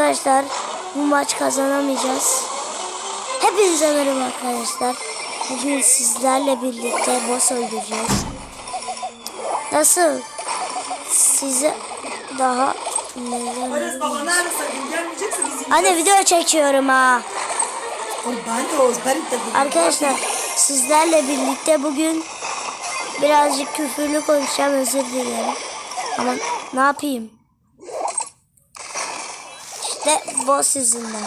Arkadaşlar bu maç kazanamayacağız. Hepinize merhaba arkadaşlar. Bugün sizlerle birlikte boss öldüreceğiz. Nasıl? Size daha? Aras baba. Anne video çekiyorum ha. Arkadaşlar sizlerle birlikte bugün birazcık küfürlü konuşacağım özür dilerim. Ama ne yapayım? İşte boss yüzünden.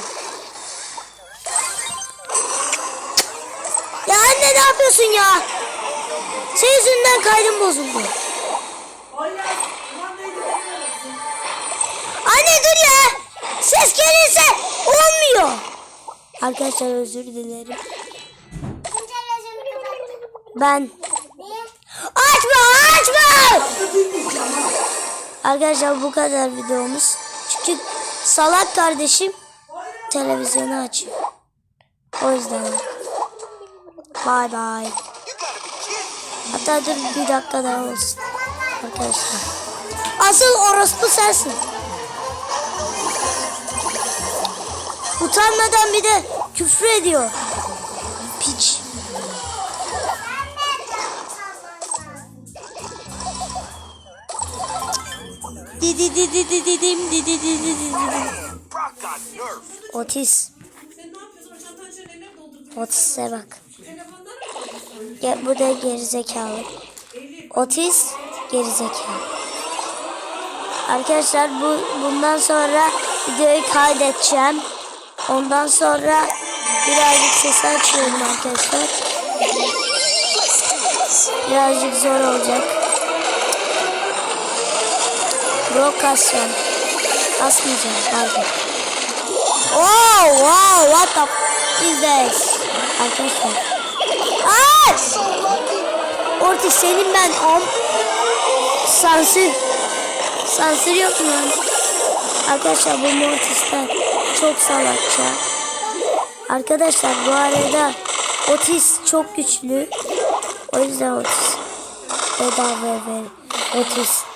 Ya anne ne yapıyorsun ya? Senin yüzünden kaydım bozuldu. Anne dur ya. Ses gelirse olmuyor. Arkadaşlar özür dilerim. Ben. Açma açma. Arkadaşlar bu kadar videomuz. Çünkü salak kardeşim televizyonu açıyor. O yüzden. Bay bay. Hatta dur bir dakika daha olsun. Arkadaşlar. Asıl orospu sensin. Utanmadan bir de küfür ediyor. Doldurdun? Otis'e bak. Gel, bu da gerizekalı. Otis gerizekalı. Arkadaşlar bu bundan sonra videoyu kaydedeceğim. Ondan sonra birazcık sesi açıyorum arkadaşlar. Birazcık zor olacak. Brokasyon. Asmayacağım pardon. Oh wow what the is this? Arkadaşlar. Ay! Ortiz senin ben om sansür sansür yok mu? Arkadaşlar bu Mortis'ten çok salakça. Arkadaşlar bu arada Otis çok güçlü. O yüzden Otis. Bedava ver. Otis.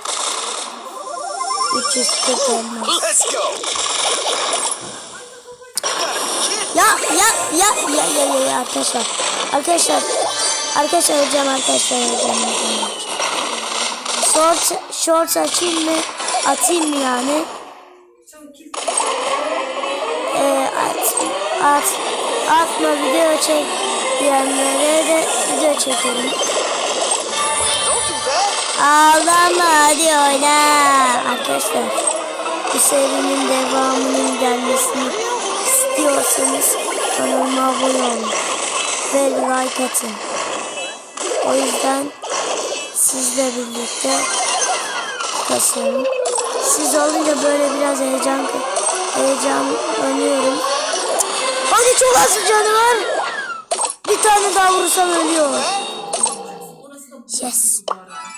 340 elmas. Let's go. Ya ya ya ya ya ya, ya arkadaşlar. Arkadaşlar. Arkadaşlar öleceğim arkadaşlar öleceğim. öleceğim. Short, short açayım mı? Atayım mı yani? Ee, at, at, atma video çek diyenlere de video çekelim. Ağlama hadi oyna. Arkadaşlar bu serinin devamının gelmesini istiyorsanız kanalıma abone olun ve like atın. O yüzden sizle birlikte kasıyorum. Siz olunca böyle biraz heyecan heyecanlanıyorum. Hadi çok az canı var. Bir tane daha vursam ölüyor. Yes.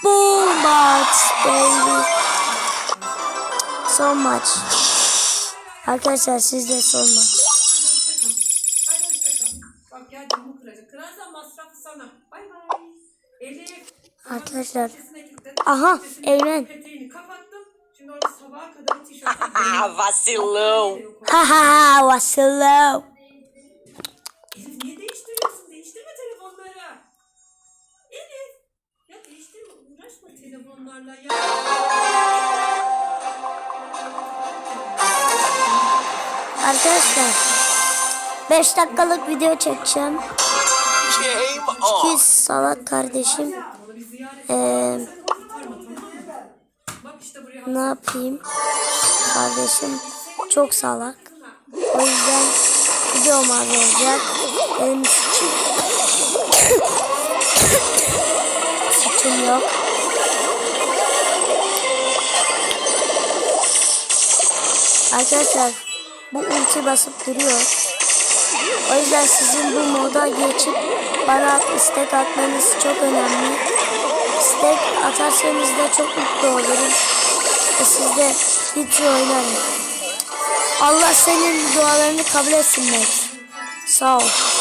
Boom maç baby. Son maç. Arkadaşlar sizde son maç. Arkadaşlar. Aha Eymen. Tişörtü. Ah, vacilão. Ha ha Arkadaşlar. 5 dakikalık video çekeceğim. Ki salak kardeşim. Ee, ne yapayım? Kardeşim çok salak. O yüzden videom az olacak. Benim suçum yok. Arkadaşlar bu ulti basıp duruyor. O yüzden sizin bu moda geçip bana istek atmanız çok önemli. İstek atarsanız da çok mutlu olurum. Ve siz de hiç oynarım. Allah senin dualarını kabul etsin Max. Sağ ol.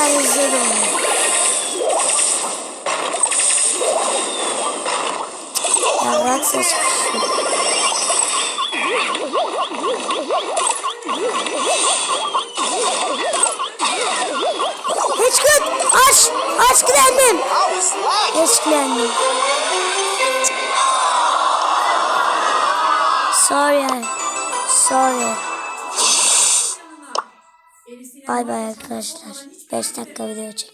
Hızlı dönüyor. Yarrak ses çıkıyor. Hıçkırt! Aç! Geç kilendim. Sorry. Sorry. Bay bay arkadaşlar. 5 dakika video çek.